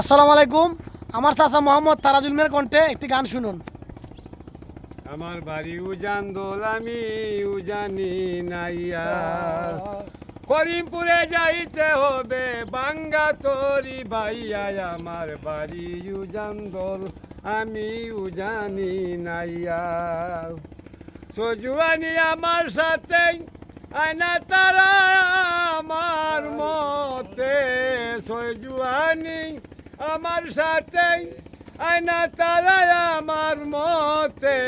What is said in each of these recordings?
আসসালামু আলাইকুম। আমার চাচা মোহাম্মদ তারাজুল মের কণ্ঠে একটি গান শুনুন। আমার বাড়ি উজান দোল আমি উজানি নাইয়া। করিমপুরে যাইতে হবে, বাঙ্গা তরি ভাইয়া। আমার বাড়ি উজান দোল আমি উজানি নাইয়া। সজুয়ানি আমার সাথে, আয়না তারা আমার মতে। সজুয়ানি আমার সাথে আয়না তারা আমার মতে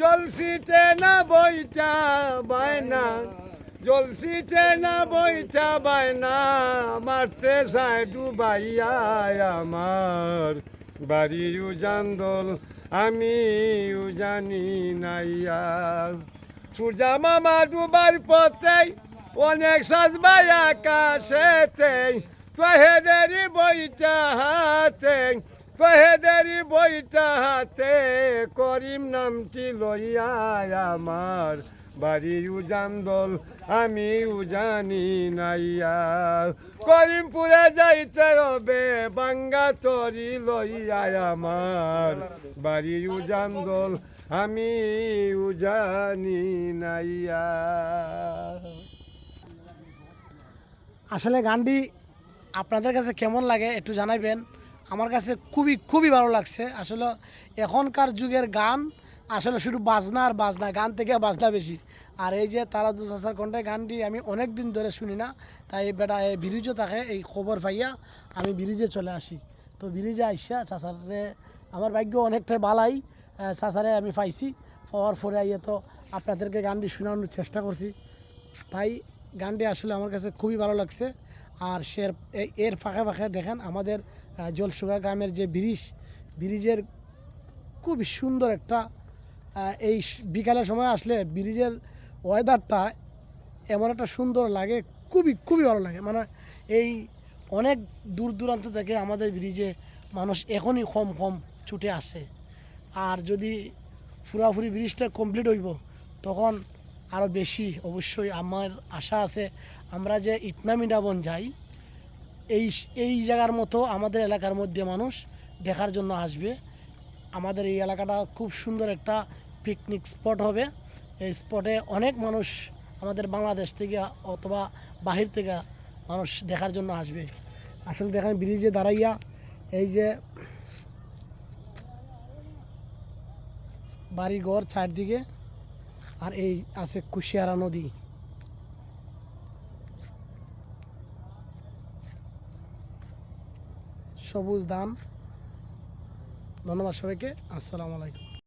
জলসিতে না বইটা বায়না। জলসিতে না বইটা বায়না, মারতে যায় ডুবাইয়া আমার। বাড়ির উজান্দল আমি উজানি নাইয়া সূর্যা মামা ডুবার পথে অনেক সাজবাই আকাশেতে তোহেদেরই বইটা হাতে তোহেদেরই বইটা হাতে, করিম নামটি লইয়া আমার। বাড়ির উজান্দল আমি উজানি নাইয়া। করিমপুরে যাইতে হবে, বাঙ্গা তরি লইয়া আমার। বাড়ির উজান্দল আমি উজানি নাইয়া। আসলে গানটি আপনাদের কাছে কেমন লাগে একটু জানাবেন আমার কাছে খুবই খুবই ভালো লাগছে। আসলে এখনকার যুগের গান আসলে শুধু বাজনা আর বাজনা, গান থেকে বাজনা বেশি। আর এই যে তারা দু চাষার কণ্ঠে গানটি আমি অনেক দিন ধরে শুনি না। তাই বেটা, এই ব্রিজও থাকে, এই খবর পাইয়া আমি ব্রিজে চলে আসি। তো ব্রিজে আইসা চাষারে আমার ভাগ্য অনেকটাই বালাই চাষারে আমি পাইছি। পাওয়ার পরে আইয়া তো আপনাদেরকে গানটি শোনানোর চেষ্টা করছি। তাই গানটি আসলে আমার কাছে খুবই ভালো লাগছে। আর সে এর ফাঁকে ফাঁকে দেখেন আমাদের জলসুগা গ্রামের যে ব্রিজ, ব্রিজের খুবই সুন্দর একটা এই বিকালের সময় আসলে ব্রিজের ওয়েদারটা এমন একটা সুন্দর লাগে, খুবই খুবই ভালো লাগে। মানে এই অনেক দূর দূরান্ত থেকে আমাদের ব্রিজে মানুষ এখনই কম কম ছুটে আসে। আর যদি পুরাপুরি ব্রিজটা কমপ্লিট হইব, তখন আরও বেশি অবশ্যই আমার আশা আছে। আমরা যে ইটনা মিডাবন যাই, এই এই জায়গার মতো আমাদের এলাকার মধ্যে মানুষ দেখার জন্য আসবে। আমাদের এই এলাকাটা খুব সুন্দর একটা পিকনিক স্পট হবে। এই স্পটে অনেক মানুষ আমাদের বাংলাদেশ থেকে অথবা বাহির থেকে মানুষ দেখার জন্য আসবে। আসলে দেখেন ব্রিজে দাঁড়াইয়া এই যে বাড়িঘর চারদিকে আর এই আছে কুশিয়ারা নদী। সবুজ দাম ধন্যবাদ সবাইকে। আসসালামু আলাইকুম।